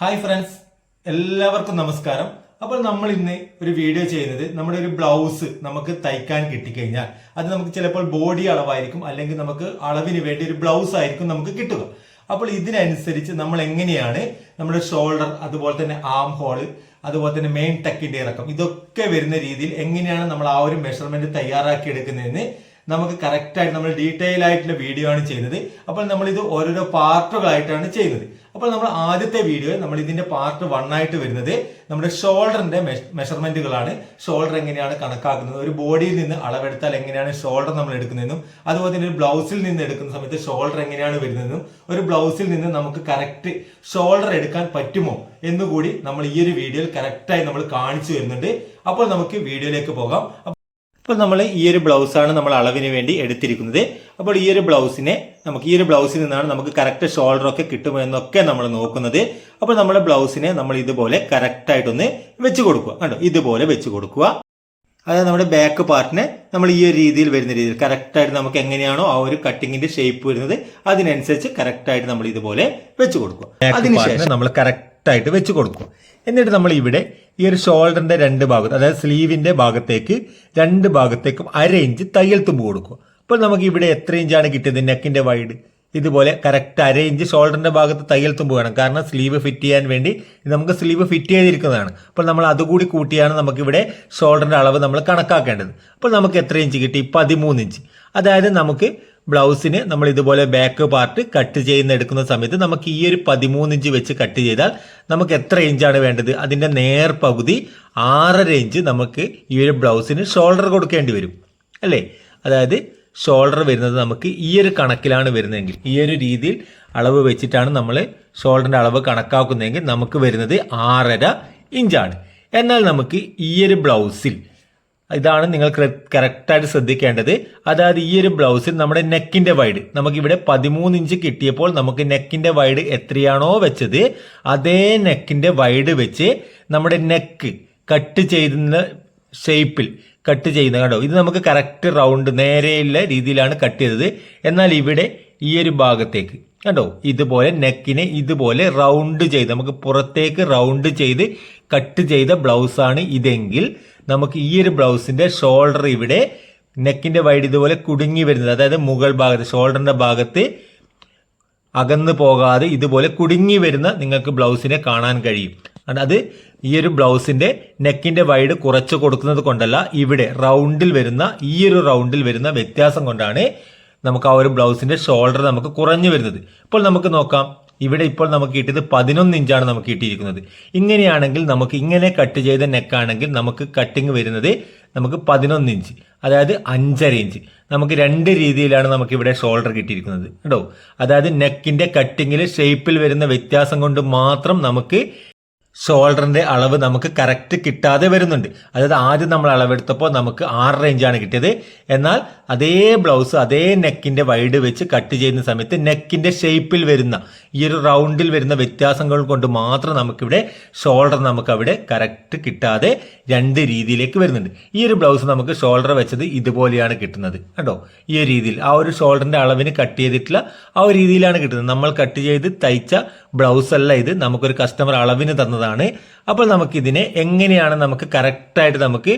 Hi friends എല്ലാവർക്കും നമസ്കാരം. അപ്പോൾ നമ്മൾ ഇന്ന് ഒരു വീഡിയോ ചെയ്യുന്നത് നമ്മുടെ ഒരു ബ്ലൗസ് നമുക്ക് തയ്ക്കാൻ കിട്ടിക്കഴിഞ്ഞാൽ. അത് നമുക്ക് ചിലപ്പോൾ ബോഡി അളവായിരിക്കും അല്ലെങ്കിൽ നമുക്ക് അളവിന് വേണ്ടി ഒരു ബ്ലൗസ് ആയിരിക്കും നമുക്ക് കിട്ടുക. അപ്പോൾ ഇതിനനുസരിച്ച് നമ്മൾ എങ്ങനെയാണ് നമ്മുടെ ഷോൾഡർ അതുപോലെ തന്നെ ആം ഹോൾ അതുപോലെ തന്നെ മെയിൻ ടക്കിന്റെ ഇറക്കം ഇതൊക്കെ വരുന്ന രീതിയിൽ എങ്ങനെയാണ് നമ്മൾ ആ ഒരു മെഷർമെന്റ് തയ്യാറാക്കി എടുക്കുന്നതെന്ന് നമുക്ക് കറക്റ്റ് ആയിട്ട് നമ്മൾ ഡീറ്റെയിൽ ആയിട്ടുള്ള വീഡിയോ ആണ് ചെയ്യുന്നത്. അപ്പോൾ നമ്മൾ ഇത് ഓരോരോ പാർട്ടുകളായിട്ടാണ് ചെയ്യുന്നത്. അപ്പോൾ നമ്മൾ ആദ്യത്തെ വീഡിയോ നമ്മൾ ഇതിന്റെ പാർട്ട് വൺ ആയിട്ട് വരുന്നത് നമ്മുടെ ഷോൾഡറിന്റെ മെഷർമെന്റുകളാണ് ഷോൾഡർ എങ്ങനെയാണ് കണക്കാക്കുന്നത്? ഒരു ബോഡിയിൽ നിന്ന് അളവെടുത്താൽ എങ്ങനെയാണ് ഷോൾഡർ നമ്മൾ എടുക്കുന്നതെന്നും അതുപോലെ തന്നെ ഒരു ബ്ലൗസിൽ നിന്ന് എടുക്കുന്ന സമയത്ത് ഷോൾഡർ എങ്ങനെയാണ് വരുന്നതെന്നും ഒരു ബ്ലൗസിൽ നിന്ന് നമുക്ക് കറക്റ്റ് ഷോൾഡർ എടുക്കാൻ പറ്റുമോ എന്നുകൂടി നമ്മൾ ഈ ഒരു വീഡിയോയിൽ കറക്റ്റായി നമ്മൾ കാണിച്ചു വരുന്നുണ്ട് അപ്പോൾ നമുക്ക് വീഡിയോയിലേക്ക് പോകാം. അപ്പോൾ നമ്മൾ ഈ ഒരു ബ്ലൗസാണ് നമ്മൾ അളവിന് വേണ്ടി എടുത്തിരിക്കുന്നത്. അപ്പോൾ ഈ ഒരു ബ്ലൗസിനെ നമുക്ക് ഈ ഒരു ബ്ലൗസിൽ നിന്നാണ് നമുക്ക് കറക്റ്റ് ഷോൾഡർ ഒക്കെ കിട്ടുമോ എന്നൊക്കെ നമ്മൾ നോക്കുന്നത്. അപ്പോൾ നമ്മുടെ ബ്ലൗസിനെ നമ്മൾ ഇതുപോലെ കറക്റ്റ് ആയിട്ടൊന്ന് വെച്ച് കൊടുക്കുക. കണ്ടോ? ഇതുപോലെ വെച്ച് കൊടുക്കുക. അതായത് നമ്മുടെ ബാക്ക് പാർട്ടിനെ നമ്മൾ ഈ ഒരു രീതിയിൽ വരുന്ന രീതിയിൽ കറക്റ്റായിട്ട് നമുക്ക് എങ്ങനെയാണോ ആ ഒരു കട്ടിങ്ങിന്റെ ഷേപ്പ് വരുന്നത് അതിനനുസരിച്ച് കറക്റ്റായിട്ട് നമ്മൾ ഇതുപോലെ വെച്ച് കൊടുക്കുക. അതിനുശേഷം നമ്മൾ കറക്റ്റ് ആയിട്ട് വെച്ച് കൊടുക്കും. എന്നിട്ട് നമ്മൾ ഇവിടെ ഈ ഒരു ഷോൾഡറിന്റെ രണ്ട് ഭാഗത്ത് അതായത് സ്ലീവിന്റെ ഭാഗത്തേക്ക് രണ്ട് ഭാഗത്തേക്കും അര ഇഞ്ച് തയ്യൽ തുമ്പ് കൊടുക്കും. അപ്പോൾ നമുക്ക് ഇവിടെ എത്ര ഇഞ്ചാണ് കിട്ടിയത്? നെക്കിന്റെ വൈഡ്. ഇതുപോലെ കറക്റ്റ് അര ഇഞ്ച് ഷോൾഡറിന്റെ ഭാഗത്ത് തയ്യൽ തുമ്പ് വേണം. കാരണം സ്ലീവ് ഫിറ്റ് ചെയ്യാൻ വേണ്ടി നമുക്ക് സ്ലീവ് ഫിറ്റ് ചെയ്തിരിക്കുന്നതാണ്. അപ്പോൾ നമ്മൾ അതുകൂടി കൂട്ടിയാണ് നമുക്കിവിടെ ഷോൾഡറിന്റെ അളവ് നമ്മൾ കണക്കാക്കേണ്ടത്. അപ്പോൾ നമുക്ക് എത്ര ഇഞ്ച് കിട്ടി? പതിമൂന്ന് ഇഞ്ച്. അതായത് നമുക്ക് ബ്ലൗസിന് നമ്മൾ ഇതുപോലെ ബാക്ക് പാർട്ട് കട്ട് ചെയ്യുന്ന എടുക്കുന്ന സമയത്ത് നമുക്ക് ഈ ഒരു പതിമൂന്ന് ഇഞ്ച് വെച്ച് കട്ട് ചെയ്താൽ നമുക്ക് എത്ര ഇഞ്ചാണ് വേണ്ടത്? അതിന്റെ നേർ പകുതി ആറര ഇഞ്ച് നമുക്ക് ഈ ഒരു ബ്ലൗസിന് ഷോൾഡർ കൊടുക്കേണ്ടി വരും. അല്ലേ? അതായത് ഷോൾഡർ വരുന്നത് നമുക്ക് ഈ ഒരു കണക്കിലാണ് വരുന്നതെങ്കിൽ ഈ ഒരു രീതിയിൽ അളവ് വെച്ചിട്ടാണ് നമ്മൾ ഷോൾഡറിന്റെ അളവ് കണക്കാക്കുന്നതെങ്കിൽ നമുക്ക് വരുന്നത് ആറര ഇഞ്ചാണ് എന്നാൽ നമുക്ക് ഈ ഒരു ബ്ലൗസിൽ ഇതാണ് നിങ്ങൾ കറക്റ്റായിട്ട് ശ്രദ്ധിക്കേണ്ടത്. അതായത് ഈ ഒരു ബ്ലൗസിൽ നമ്മുടെ നെക്കിന്റെ വൈഡ് നമുക്കിവിടെ പതിമൂന്ന് ഇഞ്ച് കിട്ടിയപ്പോൾ നമുക്ക് നെക്കിന്റെ വൈഡ് എത്രയാണോ വെച്ചത് അതേ നെക്കിന്റെ വൈഡ് വെച്ച് നമ്മുടെ നെക്ക് കട്ട് ചെയ്യുന്ന ഷേപ്പിൽ കട്ട് ചെയ്യുന്ന കണ്ടോ? ഇത് നമുക്ക് കറക്റ്റ് റൗണ്ട് നേരെയുള്ള രീതിയിലാണ് കട്ട് ചെയ്തത്. എന്നാൽ ഇവിടെ ഈ ഒരു ഭാഗത്തേക്ക് കണ്ടോ? ഇതുപോലെ നെക്കിനെ ഇതുപോലെ റൗണ്ട് ചെയ്ത് നമുക്ക് പുറത്തേക്ക് റൗണ്ട് ചെയ്ത് കട്ട് ചെയ്ത ബ്ലൗസാണ് ഇതെങ്കിൽ നമുക്ക് ഈ ഒരു ബ്ലൗസിന്റെ ഷോൾഡർ ഇവിടെ നെക്കിന്റെ വൈഡ് ഇതുപോലെ കുടുങ്ങി വരുന്നത്. അതായത് മുകൾ ഭാഗത്ത് ഷോൾഡറിന്റെ ഭാഗത്ത് അകന്നു പോകാതെ ഇതുപോലെ കുടുങ്ങി വരുന്ന നിങ്ങൾക്ക് ബ്ലൗസിനെ കാണാൻ കഴിയും. അത് ഈ ഒരു ബ്ലൗസിന്റെ നെക്കിന്റെ വൈഡ് കുറച്ച് കൊടുക്കുന്നത് കൊണ്ടല്ല ഇവിടെ റൗണ്ടിൽ വരുന്ന ഈ ഒരു റൗണ്ടിൽ വരുന്ന വ്യത്യാസം കൊണ്ടാണ് നമുക്ക് ആ ഒരു ബ്ലൗസിന്റെ ഷോൾഡർ നമുക്ക് കുറഞ്ഞു വരുന്നത്. ഇപ്പോൾ നമുക്ക് നോക്കാം. ഇവിടെ ഇപ്പോൾ നമുക്ക് കിട്ടിയത് പതിനൊന്ന് ഇഞ്ചാണ് നമുക്ക് കിട്ടിയിരിക്കുന്നത്. ഇങ്ങനെയാണെങ്കിൽ നമുക്ക് ഇങ്ങനെ കട്ട് ചെയ്ത നെക്കാണെങ്കിൽ നമുക്ക് കട്ടിങ് വരുന്നത് നമുക്ക് പതിനൊന്ന് ഇഞ്ച് അതായത് അഞ്ചര ഇഞ്ച്. നമുക്ക് രണ്ട് രീതിയിലാണ് നമുക്ക് ഇവിടെ ഷോൾഡർ കിട്ടിയിരിക്കുന്നത് കേട്ടോ. അതായത് നെക്കിന്റെ കട്ടിങ്ങിൽ ഷേപ്പിൽ വരുന്ന വ്യത്യാസം കൊണ്ട് മാത്രം നമുക്ക് ഷോൾഡറിന്റെ അളവ് നമുക്ക് കറക്റ്റ് കിട്ടാതെ വരുന്നുണ്ട്. അതായത് ആദ്യം നമ്മൾ അളവെടുത്തപ്പോൾ നമുക്ക് ആറ് റേഞ്ചാണ് കിട്ടിയത്. എന്നാൽ അതേ ബ്ലൗസ് അതേ നെക്കിന്റെ വൈഡ് വെച്ച് കട്ട് ചെയ്യുന്ന സമയത്ത് നെക്കിന്റെ ഷേപ്പിൽ വരുന്ന ഈ ഒരു റൗണ്ടിൽ വരുന്ന വ്യത്യാസങ്ങൾ കൊണ്ട് മാത്രം നമുക്കിവിടെ ഷോൾഡർ നമുക്ക് അവിടെ കറക്റ്റ് കിട്ടാതെ രണ്ട് രീതിയിലേക്ക് വരുന്നുണ്ട്. ഈ ഒരു ബ്ലൗസ് നമുക്ക് ഷോൾഡർ വെച്ചത് ഇതുപോലെയാണ് കിട്ടുന്നത്. കേട്ടോ ഈ ഒരു രീതിയിൽ. ആ ഒരു ഷോൾഡറിന്റെ അളവിന് കട്ട് ചെയ്തിട്ടുള്ള ആ ഒരു രീതിയിലാണ് കിട്ടുന്നത്. നമ്മൾ കട്ട് ചെയ്ത് തയ്ച്ച ബ്ലൗസ് അല്ല ഇത്. നമുക്കൊരു കസ്റ്റമർ അളവിന് തന്നതാണ്. അപ്പോൾ നമുക്കിതിനെ എങ്ങനെയാണ് നമുക്ക് കറക്റ്റായിട്ട് നമുക്ക്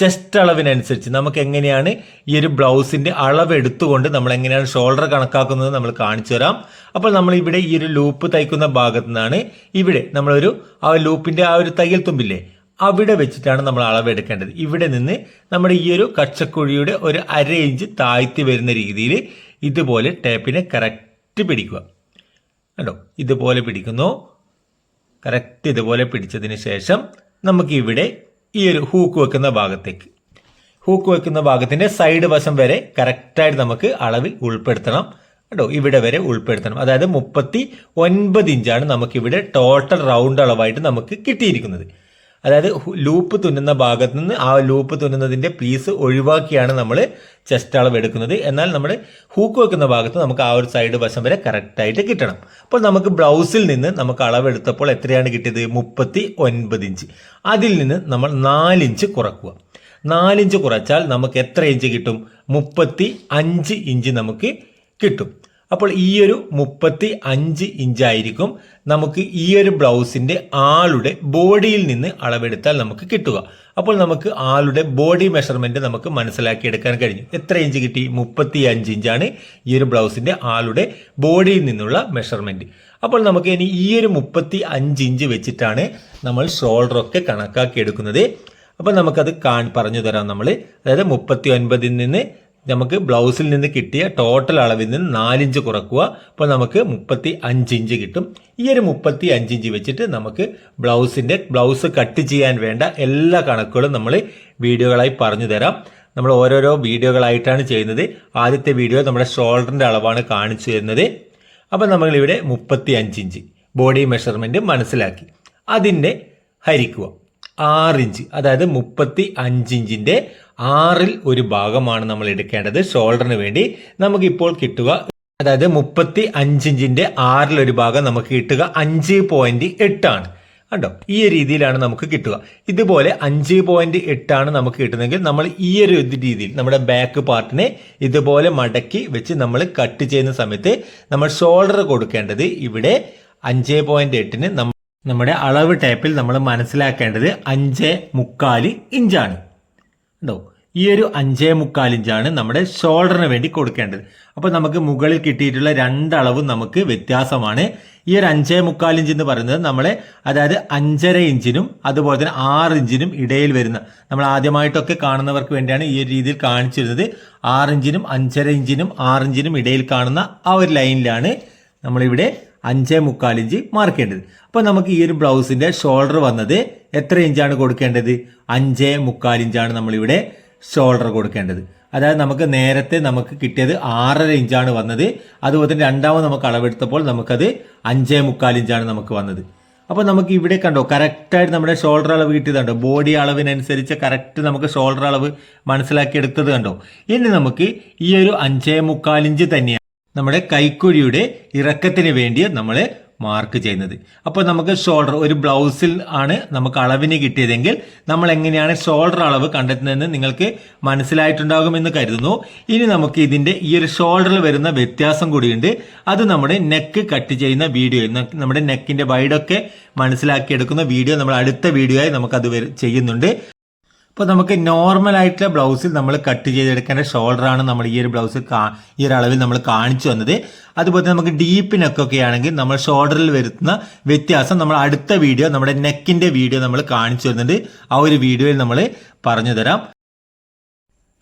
ചെസ്റ്റ് അളവിനനുസരിച്ച് നമുക്ക് എങ്ങനെയാണ് ഈ ഒരു ബ്ലൗസിന്റെ അളവ് എടുത്തുകൊണ്ട് നമ്മൾ എങ്ങനെയാണ് ഷോൾഡർ കണക്കാക്കുന്നത് നമ്മൾ കാണിച്ചു തരാം അപ്പോൾ നമ്മൾ ഇവിടെ ഈ ഒരു ലൂപ്പ് തയ്ക്കുന്ന ഭാഗത്തു നിന്നാണ് ഇവിടെ നമ്മളൊരു ആ ലൂപ്പിന്റെ ആ ഒരു തയ്യൽ തുമ്പില്ലേ? അവിടെ വെച്ചിട്ടാണ് നമ്മൾ അളവ് എടുക്കേണ്ടത്. ഇവിടെ നിന്ന് നമ്മുടെ ഈ ഒരു കച്ചക്കുഴിയുടെ ഒരു അര ഇഞ്ച് താഴ്ത്തി വരുന്ന രീതിയിൽ ഇതുപോലെ ടേപ്പിനെ കറക്റ്റ് പിടിക്കുക. കണ്ടോ? ഇതുപോലെ പിടിക്കുന്നു. കറക്റ്റ് ഇതുപോലെ പിടിച്ചതിന് ശേഷം നമുക്ക് ഇവിടെ ഈ ഒരു ഹൂക്ക് വെക്കുന്ന ഭാഗത്തേക്ക്. ഹൂക്ക് വെക്കുന്ന ഭാഗത്തിന്റെ സൈഡ് വശം വരെ കറക്റ്റായിട്ട് നമുക്ക് അളവിൽ ഉൾപ്പെടുത്തണം. കേട്ടോ ഇവിടെ വരെ ഉൾപ്പെടുത്തണം. അതായത് മുപ്പത്തി ഒൻപത് ഇഞ്ചാണ് നമുക്കിവിടെ ടോട്ടൽ റൗണ്ട് അളവായിട്ട് നമുക്ക് കിട്ടിയിരിക്കുന്നത്. അതായത് ലൂപ്പ് തുന്നുന്ന ഭാഗത്തു നിന്ന് ആ ലൂപ്പ് തുന്നുന്നതിന്റെ പീസ് ഒഴിവാക്കിയാണ് നമ്മൾ ചെസ്റ്റ് അളവ് എടുക്കുന്നത്. എന്നാൽ നമ്മൾ ഹൂക്ക് വെക്കുന്ന ഭാഗത്ത് നമുക്ക് ആ ഒരു സൈഡ് വശം വരെ കറക്റ്റായിട്ട് കിട്ടണം. അപ്പോൾ നമുക്ക് ബ്ലൗസിൽ നിന്ന് നമുക്ക് അളവെടുത്തപ്പോൾ എത്രയാണ് കിട്ടിയത്? മുപ്പത്തി ഒൻപത് ഇഞ്ച്. അതിൽ നിന്ന് നമ്മൾ നാലിഞ്ച് കുറക്കുക. നാലിഞ്ച് കുറച്ചാൽ നമുക്ക് എത്ര ഇഞ്ച് കിട്ടും? മുപ്പത്തി അഞ്ച് ഇഞ്ച് നമുക്ക് കിട്ടും. അപ്പോൾ ഈ ഒരു മുപ്പത്തി അഞ്ച് ഇഞ്ചായിരിക്കും നമുക്ക് ഈ ഒരു ബ്ലൗസിന്റെ ആളുടെ ബോഡിയിൽ നിന്ന് അളവെടുത്താൽ നമുക്ക് കിട്ടുക. അപ്പോൾ നമുക്ക് ആളുടെ ബോഡി മെഷർമെന്റ് നമുക്ക് മനസ്സിലാക്കിയെടുക്കാൻ കഴിഞ്ഞു. എത്ര ഇഞ്ച് കിട്ടി? മുപ്പത്തി അഞ്ച് ഇഞ്ചാണ് ഈ ഒരു ബ്ലൗസിന്റെ ആളുടെ ബോഡിയിൽ നിന്നുള്ള മെഷർമെന്റ്. അപ്പോൾ നമുക്ക് ഇനി ഈ ഒരു മുപ്പത്തി അഞ്ച് ഇഞ്ച് വെച്ചിട്ടാണ് നമ്മൾ ഷോൾഡറൊക്കെ കണക്കാക്കി എടുക്കുന്നത് അപ്പോൾ നമുക്കത് കാൺ പറഞ്ഞു തരാം നമ്മൾ അതായത് മുപ്പത്തി ഒൻപതിൽ നിന്ന് നമുക്ക് ബ്ലൗസിൽ നിന്ന് കിട്ടിയ ടോട്ടൽ അളവിൽ നിന്ന് നാലിഞ്ച് കുറക്കുക. അപ്പോൾ നമുക്ക് മുപ്പത്തി അഞ്ച് ഇഞ്ച് കിട്ടും. ഈ ഒരു മുപ്പത്തി അഞ്ച് ഇഞ്ച് വെച്ചിട്ട് നമുക്ക് ബ്ലൗസിന്റെ ബ്ലൗസ് കട്ട് ചെയ്യാൻ വേണ്ട എല്ലാ കണക്കുകളും നമ്മൾ വീഡിയോകളായി പറഞ്ഞു തരാം. നമ്മൾ ഓരോരോ വീഡിയോകളായിട്ടാണ് ചെയ്യുന്നത്. ആദ്യത്തെ വീഡിയോ നമ്മുടെ ഷോൾഡറിന്റെ അളവാണ് കാണിച്ചു തരുന്നത്. അപ്പോൾ നമ്മളിവിടെ മുപ്പത്തി അഞ്ച് ഇഞ്ച് ബോഡി മെഷർമെന്റ് മനസ്സിലാക്കി. അതിന്റെ ഹരിക്കുക. ആറ് ഇഞ്ച്. അതായത് മുപ്പത്തി അഞ്ച് ഇഞ്ചിന്റെ ആറിൽ ഒരു ഭാഗമാണ് നമ്മൾ എടുക്കേണ്ടത്. ഷോൾഡറിന് വേണ്ടി നമുക്കിപ്പോൾ കിട്ടുക അതായത് മുപ്പത്തി അഞ്ച് ഇഞ്ചിന്റെ ആറിൽ ഒരു ഭാഗം നമുക്ക് കിട്ടുക അഞ്ച് പോയിന്റ് എട്ടാണ് കണ്ടോ? ഈ രീതിയിലാണ് നമുക്ക് കിട്ടുക. ഇതുപോലെ അഞ്ച് പോയിന്റ് എട്ടാണ് നമുക്ക് കിട്ടുന്നതെങ്കിൽ നമ്മൾ ഈ ഒരു രീതിയിൽ നമ്മുടെ ബാക്ക് പാർട്ടിനെ ഇതുപോലെ മടക്കി വെച്ച് നമ്മൾ കട്ട് ചെയ്യുന്ന സമയത്ത് നമ്മൾ ഷോൾഡർ കൊടുക്കേണ്ടത് ഇവിടെ അഞ്ച് പോയിന്റ് എട്ടിന് നമ്മുടെ അളവ് ടേപ്പിൽ നമ്മൾ മനസ്സിലാക്കേണ്ടത് അഞ്ച് മുക്കാൽ ഇഞ്ചാണ്. ഉണ്ടോ ഈ ഒരു അഞ്ചേ മുക്കാൽ ഇഞ്ചാണ് നമ്മുടെ ഷോൾഡറിന് വേണ്ടി കൊടുക്കേണ്ടത്. അപ്പോൾ നമുക്ക് മുകളിൽ കിട്ടിയിട്ടുള്ള രണ്ടളവും നമുക്ക് വ്യത്യാസമാണ്. ഈ ഒരു അഞ്ചേ മുക്കാൽ ഇഞ്ച് എന്ന് പറയുന്നത് നമ്മളെ അതായത് അഞ്ചര ഇഞ്ചിനും അതുപോലെ തന്നെ ആറ് ഇഞ്ചിനും ഇടയിൽ വരുന്ന നമ്മൾ ആദ്യമായിട്ടൊക്കെ കാണുന്നവർക്ക് വേണ്ടിയാണ് ഈ ഒരു രീതിയിൽ കാണിച്ചിരുന്നത്. ആറ് ഇഞ്ചിനും അഞ്ചര ഇഞ്ചിനും ആറ് ഇഞ്ചിനും ഇടയിൽ കാണുന്ന ആ ഒരു ലൈനിലാണ് നമ്മളിവിടെ അഞ്ചേ മുക്കാൽ ഇഞ്ച് മാർക്ക് ചെയ്യേണ്ടത്. അപ്പോൾ നമുക്ക് ഈ ഒരു ബ്ലൗസിന്റെ ഷോൾഡർ വന്നത് എത്ര ഇഞ്ചാണ് കൊടുക്കേണ്ടത്? അഞ്ചേ മുക്കാൽ ഇഞ്ചാണ് നമ്മളിവിടെ ഷോൾഡർ കൊടുക്കേണ്ടത്. അതായത് നമുക്ക് നേരത്തെ നമുക്ക് കിട്ടിയത് ആറര ഇഞ്ചാണ് വന്നത്. അതുപോലെ തന്നെ രണ്ടാമത് നമുക്ക് അളവെടുത്തപ്പോൾ നമുക്കത് അഞ്ചേ മുക്കാൽ ഇഞ്ചാണ് നമുക്ക് വന്നത്. അപ്പോൾ നമുക്ക് ഇവിടെ കണ്ടോ കറക്റ്റായിട്ട് നമ്മുടെ ഷോൾഡർ അളവ് കിട്ടിയതുണ്ടോ ബോഡി അളവിനനുസരിച്ച് കറക്റ്റ് നമുക്ക് ഷോൾഡർ അളവ് മനസ്സിലാക്കി എടുത്തത് കണ്ടോ? ഇനി നമുക്ക് ഈ ഒരു അഞ്ചേ മുക്കാൽ ഇഞ്ച് തന്നെയാണ് നമ്മുടെ കൈക്കുഴിയുടെ ഇറക്കത്തിന് വേണ്ടി നമ്മൾ മാർക്ക് ചെയ്യുന്നത്. അപ്പോൾ നമുക്ക് ഷോൾഡർ ഒരു ബ്ലൗസിൽ ആണ് നമുക്ക് അളവിന് കിട്ടിയതെങ്കിൽ നമ്മൾ എങ്ങനെയാണ് ഷോൾഡർ അളവ് കണ്ടെത്തുന്നതെന്ന് നിങ്ങൾക്ക് മനസ്സിലായിട്ടുണ്ടാകുമെന്ന് കരുതുന്നു. ഇനി നമുക്ക് ഇതിന്റെ ഈ ഒരു ഷോൾഡറിൽ വരുന്ന വ്യത്യാസം കൂടിയുണ്ട്. അത് നമ്മുടെ നെക്ക് കട്ട് ചെയ്യുന്ന വീഡിയോ നമ്മുടെ നെക്കിന്റെ വൈഡൊക്കെ മനസ്സിലാക്കിയെടുക്കുന്ന വീഡിയോ നമ്മൾ അടുത്ത വീഡിയോ ആയി നമുക്കത് ചെയ്യുന്നുണ്ട്. ഇപ്പോൾ നമുക്ക് നോർമൽ ആയിട്ടുള്ള ബ്ലൗസിൽ നമ്മൾ കട്ട് ചെയ്തെടുക്കേണ്ട ഷോൾഡറാണ് നമ്മൾ ഈ ഒരു ബ്ലൗസിൽ ഈ ഒരു അളവിൽ നമ്മൾ കാണിച്ചു വന്നത് അതുപോലെ നമുക്ക് ഡീപ്പ് നെക്കൊക്കെ ആണെങ്കിൽ നമ്മൾ ഷോൾഡറിൽ വരുത്തുന്ന വ്യത്യാസം നമ്മൾ അടുത്ത വീഡിയോ നമ്മുടെ നെക്കിന്റെ വീഡിയോ നമ്മൾ കാണിച്ചു വരുന്നുണ്ട് ആ ഒരു വീഡിയോയിൽ നമ്മൾ പറഞ്ഞു തരാം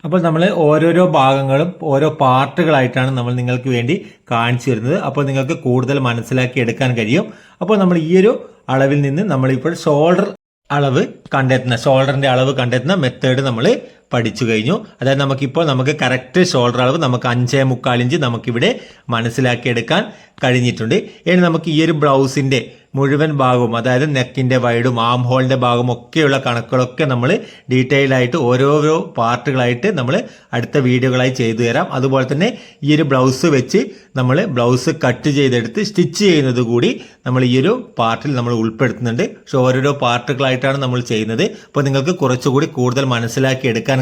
അപ്പോൾ നമ്മൾ ഓരോരോ ഭാഗങ്ങളും ഓരോ പാർട്ടുകളായിട്ടാണ് നമ്മൾ നിങ്ങൾക്ക് വേണ്ടി കാണിച്ചു വരുന്നത് അപ്പോൾ നിങ്ങൾക്ക് കൂടുതൽ മനസ്സിലാക്കി എടുക്കാൻ കഴിയും. അപ്പോൾ നമ്മൾ ഈ ഒരു അളവിൽ നിന്ന് നമ്മളിപ്പോൾ ഷോൾഡർ അളവ് കണ്ടെത്തുന്ന ഷോൾഡറിന്റെ അളവ് കണ്ടെത്തുന്ന മെത്തേഡ് നമ്മൾ പഠിച്ചു കഴിഞ്ഞു. അതായത് നമുക്കിപ്പോൾ നമുക്ക് കറക്റ്റ് ഷോൾഡർ അളവ് നമുക്ക് അഞ്ചേ മുക്കാൽ ഇഞ്ച് നമുക്കിവിടെ മനസ്സിലാക്കിയെടുക്കാൻ കഴിഞ്ഞിട്ടുണ്ട്. ഇനി നമുക്ക് ഈ ഒരു ബ്ലൗസിന്റെ മുഴുവൻ ഭാഗവും അതായത് നെക്കിന്റെ വൈഡും ആം ഹോളിന്റെ ഭാഗവും ഒക്കെയുള്ള കണക്കുകളൊക്കെ നമ്മൾ ഡീറ്റെയിൽ ആയിട്ട് ഓരോരോ പാർട്ടുകളായിട്ട് നമ്മൾ അടുത്ത വീഡിയോകളായി ചെയ്തു തരാം. അതുപോലെ തന്നെ ഈ ഒരു ബ്ലൗസ് വെച്ച് നമ്മൾ ബ്ലൗസ് കട്ട് ചെയ്തെടുത്ത് സ്റ്റിച്ച് ചെയ്യുന്നത് കൂടി നമ്മൾ ഈ ഒരു പാർട്ടിൽ നമ്മൾ ഉൾപ്പെടുത്തുന്നുണ്ട്. പക്ഷെ ഓരോരോ പാർട്ടുകളായിട്ടാണ് നമ്മൾ ചെയ്യുന്നത്. അപ്പോൾ നിങ്ങൾക്ക് കുറച്ചുകൂടി കൂടുതൽ മനസ്സിലാക്കി എടുക്കാൻ